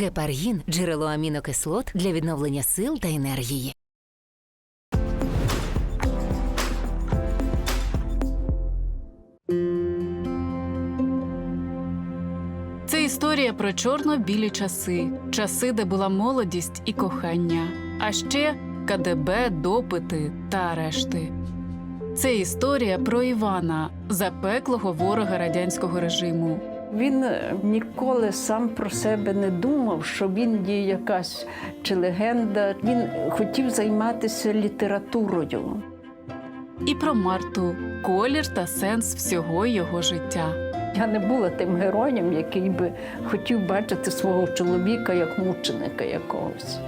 Гепаргін джерело амінокислот для відновлення сил та енергії. Це історія про чорно-білі часи, часи, де була молодість і кохання, а ще КДБ, допити та арешти. Це історія про Івана, запеклого ворога радянського режиму. Він е, ніколи сам про себе не думав, що він є якась чи легенда. Він хотів займатися літературою. І про Марту, колір та сенс всього його життя. Я не була тим героєм, який би хотів бачити свого чоловіка як мученика якогось.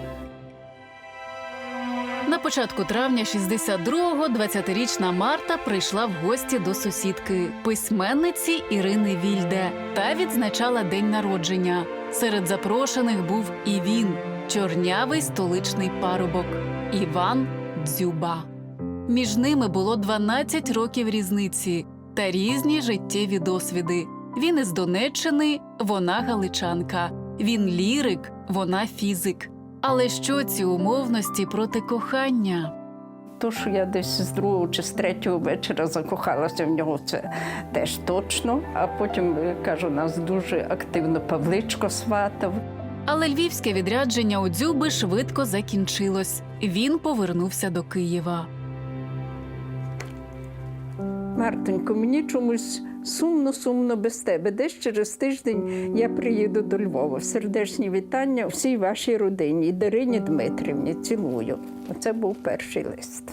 Початку травня 62-го 20-річна Марта прийшла в гості до сусідки, письменниці Ірини Вільде, та відзначала день народження. Серед запрошених був і він, чорнявий столичний парубок Іван Дзюба. Між ними було 12 років різниці та різні життєві досвіди. Він із Донеччини, вона галичанка. Він лірик, вона фізик. Але що ці умовності проти кохання? То, що я десь з другого чи з третього вечора закохалася в нього, це теж точно. А потім, е, кажу, нас дуже активно Павличко сватав. Але львівське відрядження у дзюби швидко закінчилось. Він повернувся до Києва. Мартонько, мені чомусь сумно, сумно без тебе. Десь через тиждень я приїду до Львова. Сердечні вітання всій вашій родині і Дарині Дмитрівні. Цілую. Оце був перший лист.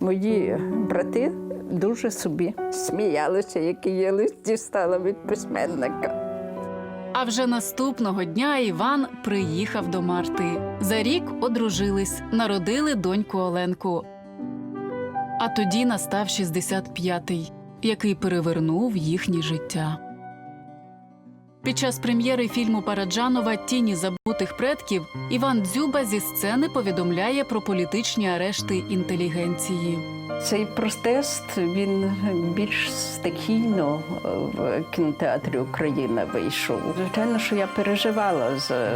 Мої брати дуже собі сміялися, який я лист дістала від письменника. А вже наступного дня Іван приїхав до Марти. За рік одружились, народили доньку Оленку. А тоді настав 65-й, який перевернув їхнє життя. Під час прем'єри фільму Параджанова Тіні забутих предків Іван Дзюба зі сцени повідомляє про політичні арешти інтелігенції. Цей протест він більш стихійно е, в кінотеатрі Україна вийшов. Звичайно, що я переживала за,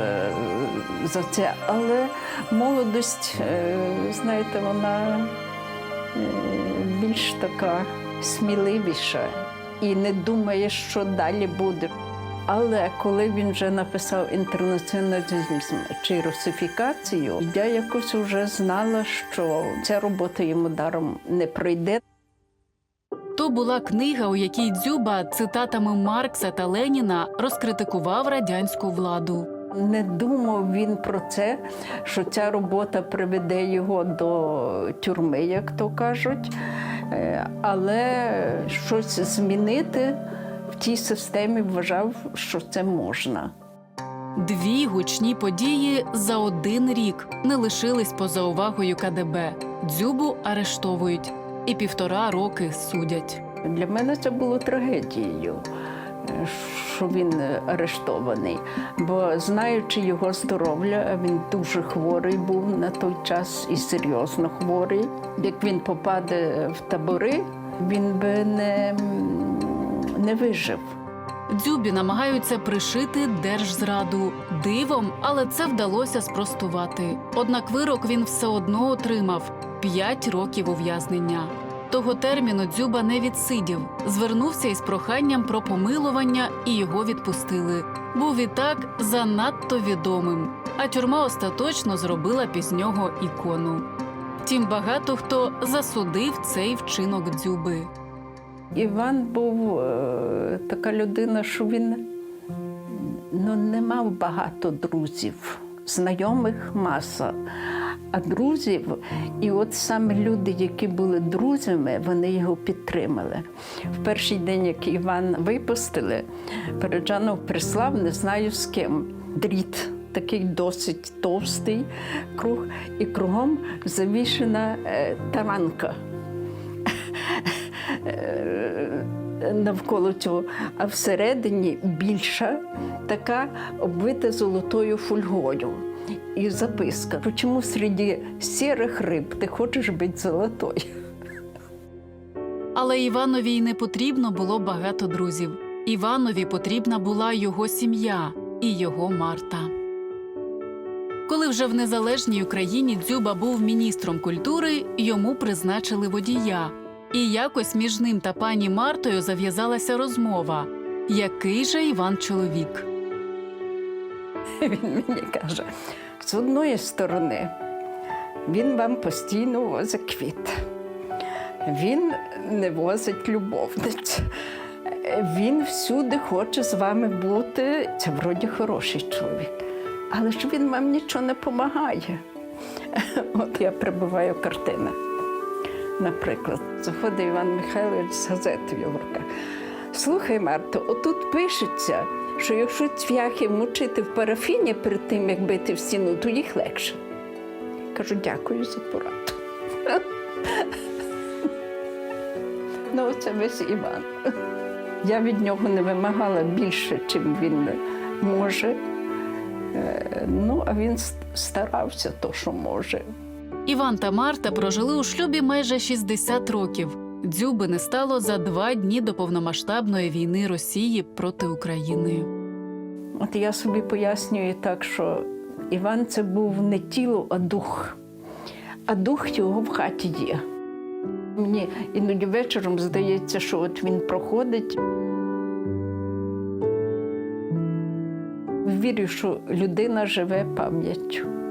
за це, але молодость, е, знаєте, вона е, більш така сміливіша і не думає, що далі буде. Але коли він вже написав інтернаціоналізм чи русифікацію, я якось вже знала, що ця робота йому даром не пройде. То була книга, у якій Дзюба цитатами Маркса та Леніна розкритикував радянську владу. Не думав він про це, що ця робота приведе його до тюрми, як то кажуть. Е, Але щось змінити в тій системі вважав, що це можна. Дві гучні події за один рік не лишились поза увагою КДБ. Дзюбу арештовують і півтора роки судять. Для мене це було трагедією, що він арештований. Бо знаючи його здоров'я, він дуже хворий був на той час і серйозно хворий. Як він попаде в табори, він би не, не вижив. Дзюбі намагаються пришити держзраду дивом, але це вдалося спростувати. Однак вирок він все одно отримав 5 років ув'язнення. Того терміну Дзюба не відсидів, звернувся із проханням про помилування і його відпустили. Був відтак занадто відомим, а тюрма остаточно зробила піз нього ікону. Втім, багато хто засудив цей вчинок дзюби. Іван був е, така людина, що він ну, не мав багато друзів, знайомих маса. А друзів, і от саме люди, які були друзями, вони його підтримали. В перший день, як Іван випустили, Переджанов прислав, не знаю з ким, дріт. Такий досить товстий круг, і кругом завішена е, таранка. Е, навколо цього, а всередині більша, така обвита золотою фольгою. І записка: чому серед сірих риб ти хочеш бути золотою? Але Іванові й не потрібно було багато друзів. Іванові потрібна була його сім'я. і його Марта. Коли вже в незалежній Україні Дзюба був міністром культури, йому призначили водія. І якось між ним та пані Мартою зав'язалася розмова. Який же Іван чоловік? Він мені каже: з одної сторони, він вам постійно возить квіт. Він не возить любовниць. Він всюди хоче з вами бути. Це вроді хороший чоловік. Але ж він вам нічого не допомагає. От я прибуваю картина. Наприклад, заходить Іван Михайлович з газетою в руках. Слухай, Марто, отут пишеться, що якщо цвяхи мочити в парафіні перед тим, як бити в стіну, то їх легше. Кажу, дякую за пораду. Ну, це весь Іван. Я від нього не вимагала більше, чим він може. Е, Ну, а він старався то, що може. Іван та Марта прожили у шлюбі майже 60 років. Дзюби не стало за два дні до повномасштабної війни Росії проти України. От я собі пояснюю так, що Іван це був не тіло, а дух. А дух його в хаті є. Мені іноді вечором здається, що от він проходить. Вірю, що людина живе пам'яттю.